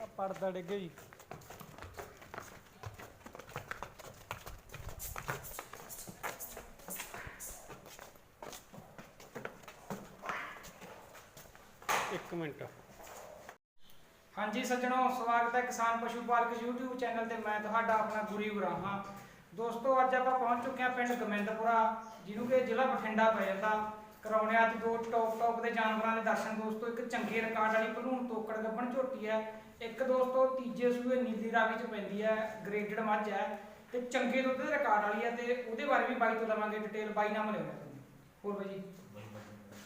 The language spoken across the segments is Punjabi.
ਆ ਪਰਦਾ ਡਿੱਗਿਆ ਜੀ। ਇੱਕ ਮਿੰਟ। ਹਾਂਜੀ ਸੱਜਣੋ, ਸਵਾਗਤ ਹੈ ਕਿਸਾਨ ਪਸ਼ੂ ਪਾਲਕ YouTube ਚੈਨਲ ਤੇ। ਮੈਂ ਤੁਹਾਡਾ ਆਪਣਾ ਗੁਰੀ ਉਰਾਹਾ ਦੋਸਤੋ, ਅੱਜ ਆਪਾਂ ਪਹੁੰਚ ਚੁੱਕੇ ਹਾਂ ਪਿੰਡ ਗੋਬਿੰਦਪੁਰਾ ਜਿਹਨੂੰ ਕਿ ਜ਼ਿਲ੍ਹਾ ਬਠਿੰਡਾ ਪੈ ਜਾਂਦਾ। ਕਰਾਉਣੇ ਅੱਜ ਦੋ ਟੌਪ ਟੌਪ ਦੇ ਜਾਨਵਰਾਂ ਦੇ ਦਰਸ਼ਨ ਦੋਸਤੋ ਇੱਕ ਚੰਗੇ ਰਿਕਾਰਡ ਵਾਲੀ ਭਲੂਣ ਤੋਕੜ ਗੱਬਣ ਝੋਟੀ ਹੈ ਇੱਕ ਦੋਸਤੋ ਤੀਜੇ ਸੂਏ ਨੀਲੀ ਰਾਵੀ ਚ ਪੈਂਦੀ ਹੈ ਗ੍ਰੇਡਡ ਮੱਝ ਹੈ ਤੇ ਚੰਗੇ ਦੁੱਧ ਦੇ ਰਿਕਾਰਡ ਵਾਲੀ ਹੈ ਤੇ ਉਹਦੇ ਬਾਰੇ ਵੀ ਬਾਈ ਤੋਂ ਲਵਾਂਗੇ ਡਿਟੇਲ ਬਾਈ ਨਾਮ ਤੁਹਾਨੂੰ। ਹੋਰ ਬਾਈ ਜੀ?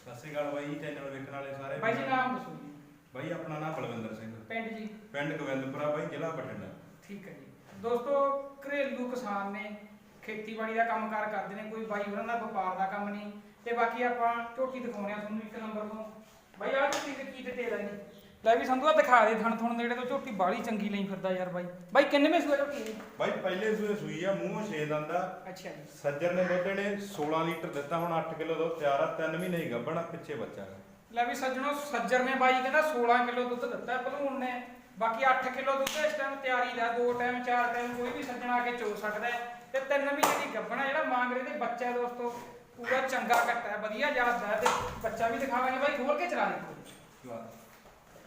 ਸਤਿ ਸ਼੍ਰੀ ਅਕਾਲ ਬਾਈ ਚੈਨਲ ਵੇਖਣ ਵਾਲੇ ਸਾਰੇ ਬਾਈ ਜੀ ਨਾਮ ਦੱਸੋ ਜੀ। ਬਾਈ ਆਪਣਾ ਨਾਮ ਬਲਵਿੰਦਰ ਸਿੰਘ। ਪਿੰਡ ਜੀ। ਪਿੰਡ ਗੋਬਿੰਦਪੁਰਾ ਬਾਈ ਜ਼ਿਲ੍ਹਾ ਬਠਿੰਡਾ। ਠੀਕ ਹੈ ਜੀ। ਦੋਸਤੋ ਘਰੇਲੂ ਕਿਸਾਨ ਨੇ ਖੇਤੀਬਾੜੀ ਦਾ ਕੰਮਕਾਰ ਕਰਦੇ ਨੇ ਕੋਈ ਬਾਈ ਉਹਨਾਂ ਦਾ ਵਪਾਰ ਦਾ ਕੰਮ ਨਹੀਂ ਤੇ ਬਾਕੀ ਆਪਾਂ ਝੋਟੀ ਦਿਖਾਉਣੇ ਆ ਤੁਹਾਨੂੰ ਇੱਕ ਨੰਬਰ ਤੋਂ। ਬਾਈ ਆਹ ਝੋਟੀ ਦੀ ਕੀ ਡਿਟੇਲ ਹੈ ਜੀ ਲੈ ਵੀ ਸੰਧੂ ਆ ਦਿਖਾ ਦੇ ਥਣ ਥਣ ਨੇੜੇ ਤੋਂ ਝੋਟੀ ਬਾਲੀ ਚੰਗੀ ਲਈ ਫਿਰਦਾ ਯਾਰ ਬਾਈ। ਬਾਈ ਕਿੰਨੇਵੇਂ ਸੂਏ ਝੋਟੀ ਦੀ ਬਾਈ ਪਹਿਲੇ ਸੂਏ ਸੂਈ ਆ ਮੂੰਹੋਂ ਛੇ ਦੰਦ ਆ। ਅੱਛਾ ਜੀ। ਸੱਜਰ ਨੇ ਦੁੱਧ ਨੇ 16 ਲੀਟਰ ਦਿੱਤਾ ਹੁਣ 8 ਕਿਲੋ ਦੁੱਧ ਤਿਆਰ ਆ 3 ਮਹੀਨੇ ਹੀ ਗੱਭਣਾ ਪਿੱਛੇ ਬੱਚਾ। ਗਾ। ਲੈ ਵੀ ਸੱਜਣੋ ਸੱਜਰ ਨੇ ਬਾਈ ਕਹਿੰਦਾ 16 ਕਿਲੋ ਦੁੱਧ ਦਿੱਤਾ ਭਲੂਣ ਨੇ। ਬਾਕੀ 8 ਕਿਲੋ ਦੁੱਧ ਇਸ ਟਾਈਮ ਤਿਆਰੀ ਦਾ ਦੋ ਟਾਈਮ ਚਾਰ ਟਾਈਮ ਕੋਈ ਵੀ ਸੱਜਣ ਆ ਕੇ ਚੋ ਸਕਦਾ ਹੈ। ਤੇ ਤਿੰਨ ਮਹੀਨੇ ਦੀ ਗੱਭਣਾ ਜਿਹੜਾ ਮਾਂਗਰੇ ਦੇ ਬੱਚਾ ਦੋਸਤੋ। ਪੂਰਾ ਚੰਗਾ ਕੱਟਾ ਹੈ ਵਧੀਆ ਜਾਦਾ ਹੈ ਤੇ ਬੱਚਾ ਵੀ ਦਿਖਾਵਾਂਗੇ ਬਾਈ ਖੋਲ ਕੇ ਚਲਾ ਦੇ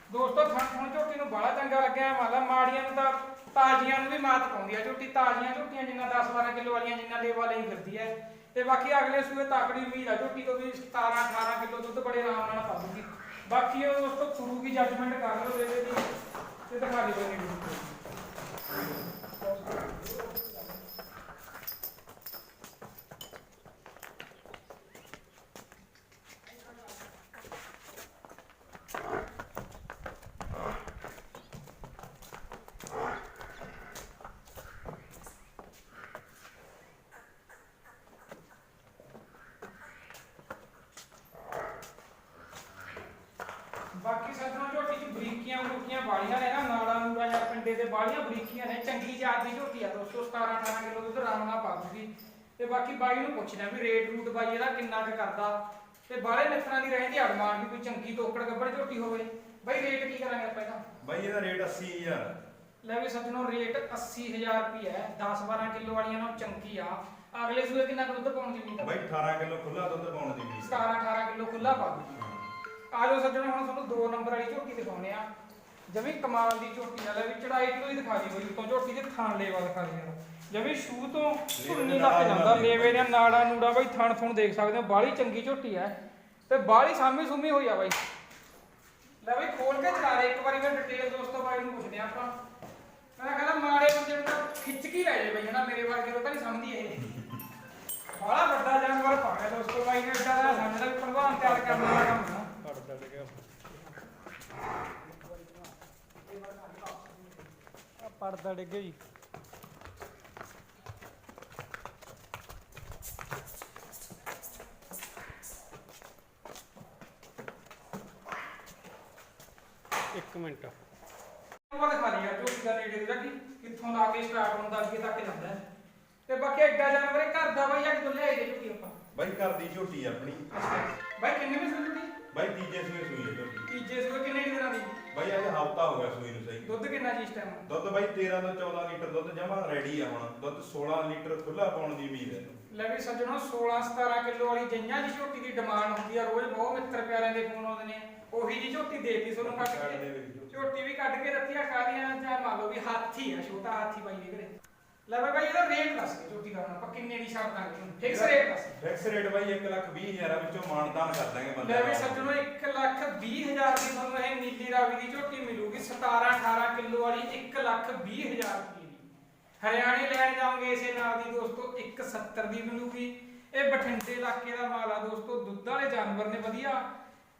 ਦੋਸਤੋ ਥਣ ਥਣ ਝੋਟੀ ਨੂੰ ਬੜਾ ਚੰਗਾ ਲੱਗਿਆ ਮੰਨ ਲਾ ਮਾੜੀਆਂ ਨੂੰ ਤਾਂ ਤਾਜ਼ੀਆਂ ਨੂੰ ਵੀ ਮਾਤ ਪਾਉਂਦੀ ਆ ਝੋਟੀ ਤਾਜ਼ੀਆਂ ਝੋਟੀਆਂ ਜਿੰਨਾ 10 12 ਕਿਲੋ ਵਾਲੀਆਂ ਜਿੰਨਾ ਲੇਵਾ ਲਈ ਫਿਰਦੀ ਹੈ ਤੇ ਬਾਕੀ ਅਗਲੇ ਸੂਏ ਤਾਕੜੀ ਉਮੀਦ ਆ ਝੋਟੀ ਤੋਂ ਵੀ 17 18 ਕਿਲੋ ਦੁੱਧ ਬੜੇ ਆਰਾਮ ਨਾਲ ਪਾਉਂਗੀ ਬਾਕੀ ਉਹ ਦੋਸਤੋ ਗੁਰੂ ਦੀ ਜੱਜਮੈਂਟ ਕਰ ਲਓ ਬੇਬੇ ਦੀ ਤੇ ਦਿਖਾ ਦੇ ਕੋਈ ਬਾਕੀ ਸੱਜਣੋ ਝੋਟੀ ਚ ਬਾਲੀਆਂ ਨੇ ਨਾ ਨਾੜਾ ਨੂੜਾ ਜਾਂ ਪਿੰਡੇ ਦੇ ਬਾਲੀਆਂ ਬਰੀਕੀਆਂ ਨੇ ਚੰਗੀ ਜਾਤ ਦੀ ਝੋਟੀ ਆ ਦੋਸਤੋ 17 18 ਕਿਲੋ ਦੁੱਧ ਆਰਾਮ ਨਾਲ ਪਾ ਦੂਗੀ। ਤੇ ਬਾਕੀ ਬਾਈ ਨੂੰ ਪੁੱਛਣਾ ਵੀ ਰੇਟ ਰੂਟ ਬਾਈ ਇਹਦਾ ਕਿੰਨਾ ਕੁ ਕਰਦਾ। ਤੇ ਬਾਲੇ ਨਖਰਾਂ ਦੀ ਰਹਿੰਦੀ ਅੜਮਾਨ ਵੀ ਕੋਈ ਚੰਗੀ ਤੋਕੜ ਗੱਬੜ ਝੋਟੀ ਹੋਵੇ। ਬਾਈ ਰੇਟ ਕੀ ਕਰਾਂਗੇ ਆਪਾਂ ਇਹਦਾ? ਬਾਈ ਇਹਦਾ ਰੇਟ 80000 ਲੈ ਵੀ ਸੱਜਣੋ ਰੇਟ 80000 ਰੁਪਏ ਹੈ। 10 12 ਕਿਲੋ ਵਾਲੀਆਂ ਨਾਲ ਚੰਕੀ ਆ। ਅਗਲੇ ਸੂਏ ਕਿੰਨਾ ਕੁ ਦੁੱਧ ਪਾਉਣ ਦੀ ਉਮੀਦ ਆ? ਬਾਈ 18 ਕਿਲੋ ਖੁੱਲਾ ਦੁੱਧ ਪਾਉਣ ਦੀ ਉਮੀਦ 17 18 ਕਿਲੋ ਖੁੱਲਾ ਪਾ ਦੂਗੀ। ਆ ਜਾਓ ਸੱਜਣੋ ਹੁਣ ਤੁਹਾਨੂੰ ਦੋ ਨੰਬਰ ਵਾਲੀ ਝੋਟੀ ਦਿਖਾਉਣੇ ਆ ਜਮੀ ਕਮਾਲ ਦੀ ਝੋਟੀ ਆ ਲੈ ਵੀ ਚੜਾਈ ਤੋਂ ਹੀ ਦਿਖਾ ਦੀ ਬਈ ਉੱਤੋਂ ਝੋਟੀ ਦੇ ਥਣ ਲੇਵਾ ਦਿਖਾ ਦੀ ਯਾਰ ਜਮੀ ਸ਼ੂ ਤੋਂ ਧੁੰਨੀ ਲੱਗ ਜਾਂਦਾ ਲੇਵੇ ਦੇ ਨਾੜਾ ਨੂੜਾ ਬਈ ਥਣ ਥਣ ਦੇਖ ਸਕਦੇ ਹੋ ਬਾਹਲੀ ਚੰਗੀ ਝੋਟੀ ਆ ਤੇ ਬਾਹਲੀ ਸਾਮੀ ਸੁਮੀ ਹੋਈ ਆ ਬਾਈ। ਲੈ ਬਈ ਖੋਲ ਕੇ ਚਲਾ ਦੇ ਇੱਕ ਵਾਰੀ ਮੈਂ ਡਿਟੇਲ ਦੋਸਤੋ ਬਾਈ ਨੂੰ ਪੁੱਛਦੇ ਆਪਾਂ। ਮੈਂ ਕਹਿੰਦਾ ਮਾੜੇ ਬੰਦੇ ਨੂੰ ਤਾਂ ਖਿੱਚ ਕੇ ਹੀ ਲੈ ਜਾਏ ਬਈ ਹਨਾ ਮੇਰੇ ਵਰਗੇ ਨੂੰ ਤਾਂ ਨਹੀਂ ਸਮਝਦੀ ਇਹ। ਬੜਾ ਵੱਡਾ ਜਾਨਵਰ ਪਾਇਆ ਦੋਸਤੋ ਬਾਈ ਨੇ ਏਡਾ ਦਾ ਸਮਝਦਾ ਵੀ ਭਲਵਾਨ ਤਿਆਰ ਕਰਨ ਵਾਲਾ ਕੰਮ ਨਾ ਪਰਦਾ ਡਿੱਗਿਆ ਆ ਪਰਦਾ ਡਿੱਗਿਆ ਜੀ ਇੱਕ ਮਿੰਟ। ਉਹ ਦਿਖਾ ਲਈ ਯਾਰ ਝੋਟੀ ਦਾ ਨੇੜੇ ਦਾ ਕਿ ਕਿੱਥੋਂ ਲਾ ਕੇ ਸਟਾਰਟ ਹੁੰਦਾ ਅੱਗੇ ਤੱਕ ਜਾਂਦਾ ਹੈ। ਤੇ ਬਾਕੀ ਐਡਾ ਜਾਨਵਰ ਇਹ ਘਰ ਦਾ ਬਾਈ ਅੱਜ ਤੋਂ ਲਿਆਏ ਦੇ ਝੋਟੀ ਆਪਾਂ। ਬਾਈ ਘਰ ਦੀ ਝੋਟੀ ਆ ਆਪਣੀ। ਬਾਈ ਕਿੰਨੇ ਵਿੱਚ ਝੋਟੀ ਬਾਈ ਤੀਜੇ ਸੂਏ ਸੂਈ ਹੈ ਝੋਟੀ ਤੀਜੇ ਸੂਏ ਕਿੰਨੇ ਦੀ ਦਿਨਾਂ ਦੀ? ਬਾਈ ਅੱਜ ਹਫਤਾ ਹੋ ਗਿਆ ਸੂਈ ਨੂੰ ਸਹੀ। ਦੁੱਧ ਕਿੰਨਾ ਜੀ ਇਸ ਟਾਈਮ ਦੁੱਧ ਬਾਈ 13 ਤੋਂ 14 ਲੀਟਰ ਦੁੱਧ ਜਮਾ ਰੈਡੀ ਆ ਹੁਣ। ਦੁੱਧ 16 ਲੀਟਰ ਖੁੱਲਾ ਪਾਉਣ ਦੀ ਉਮੀਦ ਹੈ। ਲੈ ਵੀ ਸੱਜਣੋ 16 17 ਕਿਲੋ ਵਾਲੀ ਜਈਆਂ ਦੀ ਝੋਟੀ ਦੀ ਡਿਮਾਂਡ ਹੁੰਦੀ ਆ। ਰੋਜ਼ ਬਹੁਤ ਮਿੱਤਰ ਪਿਆਰਿਆਂ ਦੇ ਫੋਨ ਆਉਂਦੇ ਨੇ। ਉਹੀ ਜੀ ਝੋਟੀ ਦੇਤੀ ਤੁਹਾਨੂੰ ਕੱਢ ਕੇ। ਝੋਟੀ। ਵੀ ਕੱਢ ਕੇ ਰੱਖੀਆਂ ਕਾਦੀਆਂ ਜਾਂ ਮੰਨ ਲਓ ਵੀ ਹਾਥੀ ਆ ਛੋਟਾ ਹਾਥੀ ਬਾਈ ਦੇ ਘਰੇ। ਲੈ ਬਈ ਬਾਈ ਇਹਦਾ ਰੇਟ ਦੱਸ ਦੇ ਝੋਟੀ ਦਾ ਹੁਣ ਆਪਾਂ ਕਿੰਨੇ ਦੀ ਦਾਂਗੇ? ਤੁਹਾਨੂੰ ਫਿਕਸ ਰੇਟ ਦੱਸ ਫਿਕਸ ਰੇਟ ਬਾਈ 1 ਲੱਖ 20 ਹਜ਼ਾਰਾਂ ਵਿੱਚੋਂ ਮਾਨਦਾਨ ਕਰ ਦਾਂਗੇ ਬੰਦੇ ਲੈ ਵੀ ਸੱਜਣੋ 1 ਲੱਖ 20 ਹਜ਼ਾਰ ਦੀ ਤੁਹਾਨੂੰ ਇਹ ਨੀਲੀ ਰਾਵੀ ਦੀ ਝੋਟੀ ਮਿਲੂਗੀ 17 18 ਕਿਲੋ ਵਾਲੀ 1 ਲੱਖ 20 ਹਜ਼ਾਰ ਰੁਪਏ ਦੀ। ਹਰਿਆਣੇ ਲੈਣ ਜਾਓਗੇ ਇਸੇ ਨਾਲ ਦੀ ਦੋਸਤੋ 170 ਦੀ ਮਿਲੂਗੀ। ਇਹ ਬਠਿੰਡੇ ਇਲਾਕੇ ਦਾ ਮਾਲ ਆ ਦੋਸਤੋ ਦੁੱਧ ਵਾਲੇ ਜਾਨਵਰ ਨੇ ਵਧੀਆ।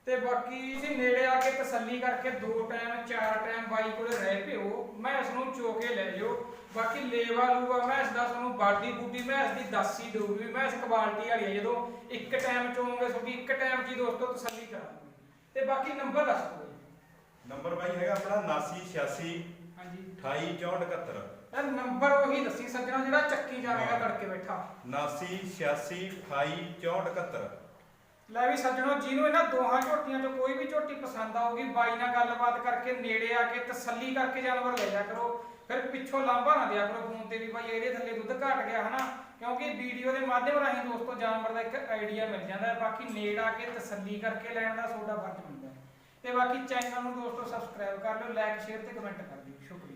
ਤੇ ਬਾਕੀ ਜੀ ਨੇੜੇ ਆ ਕੇ ਤਸੱਲੀ ਕਰਕੇ ਦੋ ਟਾਈਮ ਚਾਰ ਟਾਈਮ ਬਾਈ ਕੋਲੇ ਰਹਿ ਪਿਓ ਮੈਂ ਇਸ ਨੂੰ ਚੋ ਕੇ ਲੈ ਜਾਓ ਬਾਕੀ ਲੇਵਾ ਲੂਆ ਮੈਂ ਇਸ ਦਾ ਤੁਹਾਨੂੰ ਬਾਡੀ ਬੂਟੀ ਮੈਂ ਇਸ ਦੀ ਦਾਸੀ ਦਊਗੀ ਮੈਂ ਇਸ ਕੁਆਲਿਟੀ ਵਾਲੀ ਆ ਜਦੋਂ ਇੱਕ ਟਾਈਮ ਚੋਂਗੇ ਤੁਹਾਡੀ ਇੱਕ ਟਾਈਮ ਹੀ ਦੋਸਤੋ ਤਸੱਲੀ ਕਰਾਂਗੇ ਤੇ ਬਾਕੀ ਨੰਬਰ ਦੱਸ ਦਿਓ ਜੀ। ਨੰਬਰ ਬਾਈ ਹੈਗਾ ਆਪਣਾ 7986 ਹਾਂਜੀ। 286471 ਇਹ ਨੰਬਰ ਉਹੀ ਦੱਸੀ ਸੱਜਣਾ ਜਿਹੜਾ ਚੱਕੀ ਜਾਵੇਗਾ ਤੜਕੇ ਬੈਠਾ। 7986 286471 ਲੈ ਵੀ ਸੱਜਣੋ, ਜਿਹਨੂੰ ਇਹਨਾਂ ਦੋਹਾਂ ਝੋਟੀਆਂ ਚੋਂ ਕੋਈ ਵੀ ਝੋਟੀ ਪਸੰਦ ਆਊਗੀ, ਬਾਈ ਨਾਲ ਗੱਲਬਾਤ ਕਰਕੇ, ਨੇੜੇ ਆ ਕੇ, ਤਸੱਲੀ ਕਰਕੇ ਜਾਨਵਰ ਲੈ ਜਾ ਕਰੋ। ਫਿਰ ਪਿੱਛੋਂ ਲਾਂਭਾ ਨਾ ਦਿਆ ਕਰੋ ਫੋਨ ਤੇ ਵੀ, ਬਾਈ ਇਹਦੇ ਥੱਲੇ ਦੁੱਧ ਘਟ ਗਿਆ ਹਨਾ, ਕਿਉਂਕਿ ਵੀਡੀਓ ਦੇ ਮਾਧਿਅਮ ਰਾਹੀਂ ਦੋਸਤੋ ਜਾਨਵਰ ਦਾ ਇੱਕ ਆਈਡੀਆ ਮਿਲ ਜਾਂਦਾ ਹੈ। ਬਾਕੀ ਨੇੜ ਆ ਕੇ ਤਸੱਲੀ ਕਰਕੇ ਲੈਣ ਦਾ ਤੁਹਾਡਾ ਫਰਜ਼ ਬਣਦਾ ਹੈ। ਤੇ ਬਾਕੀ ਚੈਨਲ ਨੂੰ ਦੋਸਤੋ ਸਬਸਕ੍ਰਾਈਬ ਕਰ ਲਿਓ ਲਾਈਕ ਸ਼ੇਅਰ ਤੇ ਕਮੈਂਟ ਕਰ ਦਿਓ। ਸ਼ੁਕਰੀਆ।